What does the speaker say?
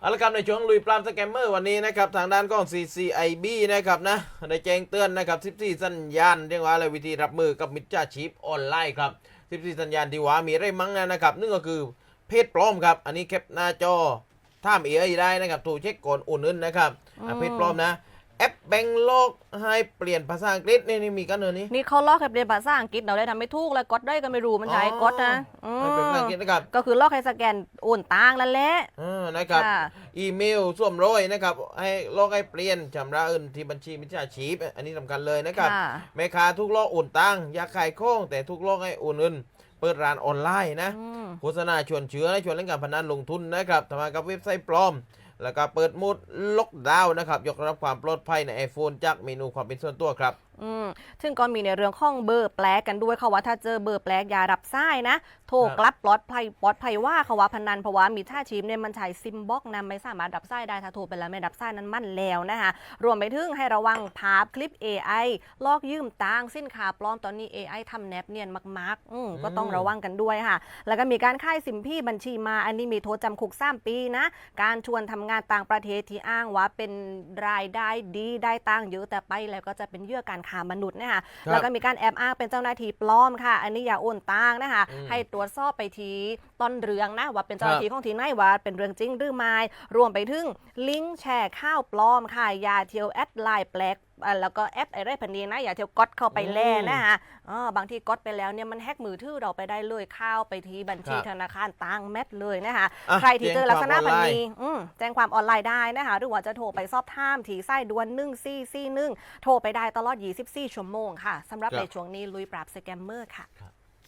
เอาละครับในช่วงลุยปรามสแกมเมอร์วันนี้นะครับทางด้านกล้อง CCIB นะครับนะได้แจ้งเตือนนะครับ14สัญญาณเรียกว่าอะไรวิธีรับมือกับมิจฉาชีพออนไลน์ครับ14สัญญาณที่ว่ามีอะไรมั้งนะครับนึ่งก็คือเพจปลอมครับ อันนี้แคปหน้าจอท่ามเอไอได้นะครับถูกเช็คก่อนโอุ่นอื่นนะครับอะเพจปลอมนะ แอปแบงก์โลกให้เปลี่ยนภาษาอังกฤษนี่นี่มีกันเนอะนี่นี่เขาลอกให้เรียนภาษาอังกฤษเราได้ทำไม่ถูกแล้วกดได้ก็ไม่รู้มันใช้กดนะอืมให้เป็นภาษาอังกฤษนะครับก็คือลอกให้สแกนโอนตังนั่นแหละ อ่านะครับ ค่ะ อีเมลส่วมรอยนะครับ ให้ลอกให้เปลี่ยนชำระเงินที่บัญชีมิจฉาชีพ อันนี้สำคัญเลยนะครับ ค่ะ แม่ค้าทุกลอกโอนตังค์อยากขายของแต่ทุกลอกให้โอนเงิน เปิดร้านออนไลน์นะ อืม โฆษณาชวนเชื้อและชวนเล่นการพนันลงทุนนะครับทำงานกับเว็บไซต์ปลอม แล้วก็เปิดมูดล็อกดาวน์นะครับ ยกระดับความปลอดภัยใน iPhone จากเมนูความเป็นส่วนตัวครับ อืมซึ่งก็มีในเรื่องข้องเบอร์แปลกกันด้วยเขาว่าถ้าเจอเบอร์แปลกอย่ารับสายนะ โทรกลับปลอดภัยปลอดภัยว่าเขาว่าพนันเพราะว่ามีท่าชีพเนี่ยมันใช้ซิมบ็อกนะไม่สามารถรับสายได้ถ้าโทรไปแล้วไม่รับสายนั้นมั่นแล้วนะคะรวมไปถึงให้ระวังภาพคลิป AI ลอกยืมตังสินค้าปลอมตอนนี้ AI ทำแนบเนียนมากๆอืมก็ต้องระวังกันด้วยค่ะ แล้วก็มีการค่ายสิมพี่บัญชีมาอันนี้มีโทษจำคุก3ปีนะ การชวนทำงานต่างประเทศที่อ้างว่าเป็นรายได้ดีได้ตังค์เยอะแต่ไปแล้วก็จะเป็นเหยื่อการค้ามนุษย์นะคะครับแล้วก็มีการแอบอ้างเป็นเจ้าหน้าที่ปลอมค่ะ อันนี้อย่าโอนตังค์นะคะอืมให้ตรวจสอบไปทีต้นเรื่องนะว่าเป็นเจ้าหน้าที่ของทีไหนว่าเป็นเรื่องจริงหรือไม่รวมไปถึงลิงก์แชร์ข้าวปลอมค่ะอย่าเที่ยวแอดไลน์แปลก อะแล้วก็แอปอะไรพันนี้นะอย่าเที่ยวก๊อตเข้าไปแล่นะคะอ๋อบางทีก๊อตไปแล้วเนี่ยมันแฮกมือถือเราไปได้เลยเข้าวไปที่บัญชีครับธนาคารตังแมทเลยนะคะอะใครที่เจอลักษณะแจ้งความแบบออนไลน์นี้อืมแจ้งความออนไลน์ได้นะคะหรือว่าจะโทรไปสอบถามที่ไส้ด่วนหนึ่งซี่ซี่หนึ่งโทรไปได้ตลอด 24 ชั่วโมงค่ะสำหรับครับ ในช่วงนี้ลุยปราบสแกมเมอร์ค่ะครับ